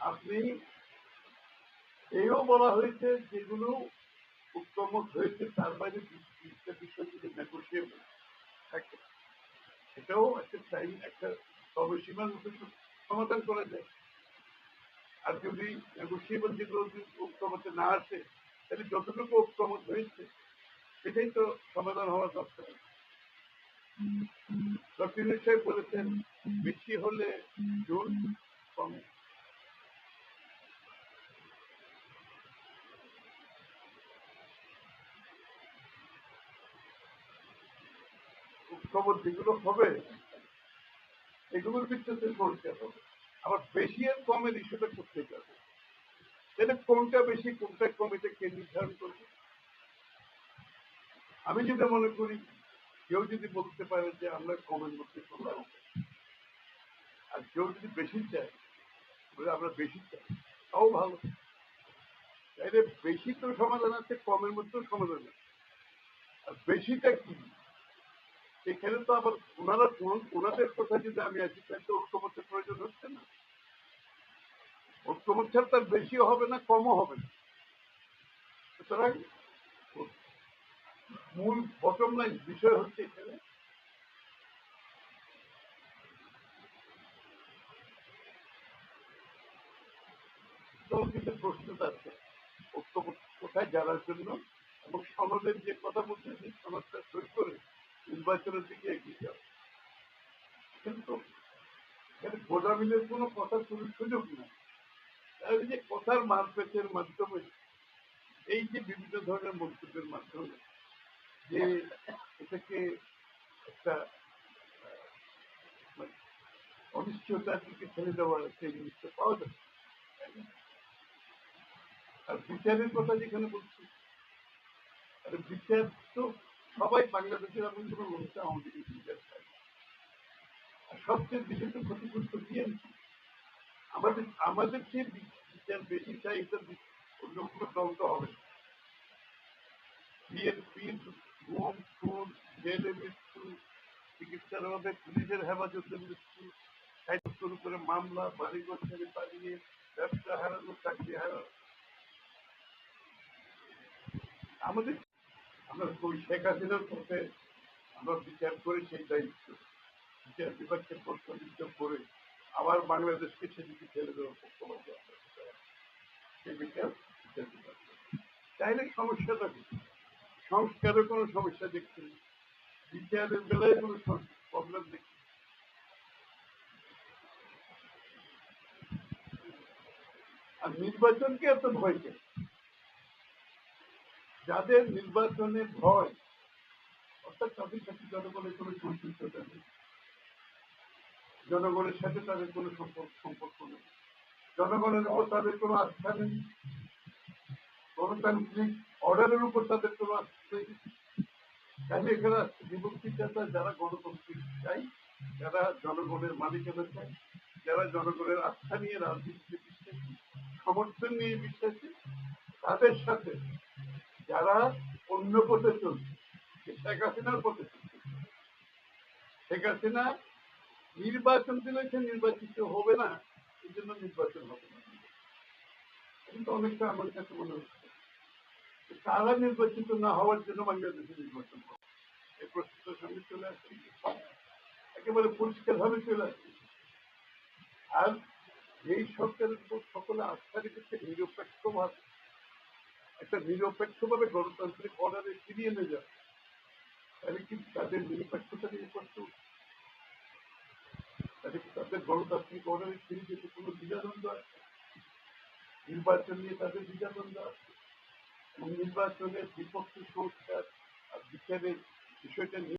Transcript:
আপনি এও বলা হয়েছে যেগুলো উত্তমক হয়েছে তার বাইরে বিশটা বিষয় যদি নেগোসিয়েবল থাকে সেটাও একটা টাইম একটা সময়সীমার মধ্যে সমাধান করা যায়। আর যদি নেগোসিয়েবল যেগুলো ঐক্যমতে না আসে তাহলে যতটুকু ঐক্যমত হয়েছে সেটাই তো সমাধান হওয়া দরকার। ডক্টর সাহেব বলেছেন বেশি হলে জুন কম। খবর যেগুলো হবে, এগুলোর ভিত্তিতে করতে হবে। আবার বেশি আর কমের ইস্যুটা করতে যাবে। তাহলে কোনটা বেশি, কোনটা কম এটা কে নির্ধারণ করবে? আমি যেটা মনে করি, কেউ যদি বলতে পারে যে আমরা কমের মধ্যে করলাম আর কেউ যদি বেশি চায় আমরা বেশি চাই, তাও ভালো। তাইলে বেশি তো সমাধান আছে, কমের মধ্যেও সমাধান আছে। আর বেশিটা কি? এখানে তো আবার ওনারা ওনাদের কথা যদি আমি আছি, তাহলে তো ঐক্যমতের প্রয়োজন হচ্ছে না। ঐক্যমত তার বেশিও হবে না, কমও হবে না। সুতরাং মূল বটম লাইন বিষয় হচ্ছে এখানে কিন্তু প্রশ্নটা আছে। কোথায় জানার জন্য? এবং সনদের যে কথা বলছে সেই সনদটা সই করে নির্বাচনের দিকে এগিয়ে যাবে কিন্তু এখানে গোদামিলের কোনো কথা কোনো সুযোগ নেই। যে কথার মারপেটের মাধ্যমে এই যে বিভিন্ন ধরনের মন্তব্যের মাধ্যমে যে এটাকে একটা মানে অনিশ্চয়তার দিকে ঠেলে দেওয়ার সেই জিনিসটা পাওয়া যাচ্ছে। আর বিচারের কথা যেখানে বলছি আর বিচার তো সবাই বাংলাদেশের এমন কোনো লোকটা আমাদের চায়। আর সবচেয়ে বেশি তো ক্ষতিগ্রস্ত বিএনপি। আমাদের আমাদের যে বেশি চাই, এটা অন্য কোনো দল তো হবে বিএনপির গুম খুন জেলে মৃত্যু, চিকিৎসার অভাবে পুলিশের হেফাজতে মৃত্যু শুরু করে মামলা, বাড়িঘর ছেড়ে পালিয়ে ব্যবসা হারানো, চাকরি হারানো। আমাদের শেখ হাসিনার আমরা বিচার করে সেই দায়িত্ব। বিচার বিভাগকে করে আবার বাংলাদেশকে সেদিকে দেওয়ার সমস্যাটা কি? সংস্কারের কোনো সমস্যা দেখছি বিচারের বেলায় কোনো প্রবলেম দেখছি আর নির্বাচনকে এত ভয় কেন? যাদের নির্বাচনে ভয়, অর্থাৎ তাদের সাথে জনগণের কোনো সম্পৃক্ততা নেই। জনগণের সাথে তাদের কোনো সম্পর্ক সম্পর্ক নেই। জনগণের উপর তাদের কোনো আস্থা নেই। গণতান্ত্রিক অর্ডারের উপর তাদের কোনো আস্থা নেই। তাহলে এখানে বিভক্তিটা যারা গণতান্ত্রিক চাই যারা জনগণের মালিকানা চাই যারা জনগণের আস্থা নিয়ে রাজনীতিতে বিশ্বাসী, সমর্থন নিয়ে বিশ্বাসী, তাদের সাথে যারা অন্য পথে চলছে শেখ হাসিনার পথে চলছে। শেখ হাসিনা নির্বাচন দিলে সে নির্বাচিত হবে না, এই জন্য নির্বাচন হবে না। কিন্তু অনেকটা আমার কাছে মনে হচ্ছে। তারা নির্বাচিত না হওয়ার জন্য বাংলাদেশে নির্বাচন হবে। এই প্রশ্নটার সামনে চলে আসছে। একেবারে পরিষ্কার ভাবে চলে আসছে। আর এই সরকারের উপর সকলে আস্থা রেখেছে নিরপেক্ষভাবে একটা নিরপেক্ষভাবে গণতান্ত্রিক অর্ডারে ফিরিয়ে নিয়ে যাবে। তাহলে কি তাদের নিরপেক্ষতা নিয়ে প্রশ্ন? তাহলে তাদের গণতান্ত্রিক অর্ডারে ফিরে যেতে কোনো দ্বিধাদ্বন্দ্ব আছে? নির্বাচন নিয়ে তাদের দ্বিধাদ্বন্দ্ব আছে? এবং নির্বাচনের বিপক্ষে সংস্কার আর বিচারের বিষয়টা নিয়ে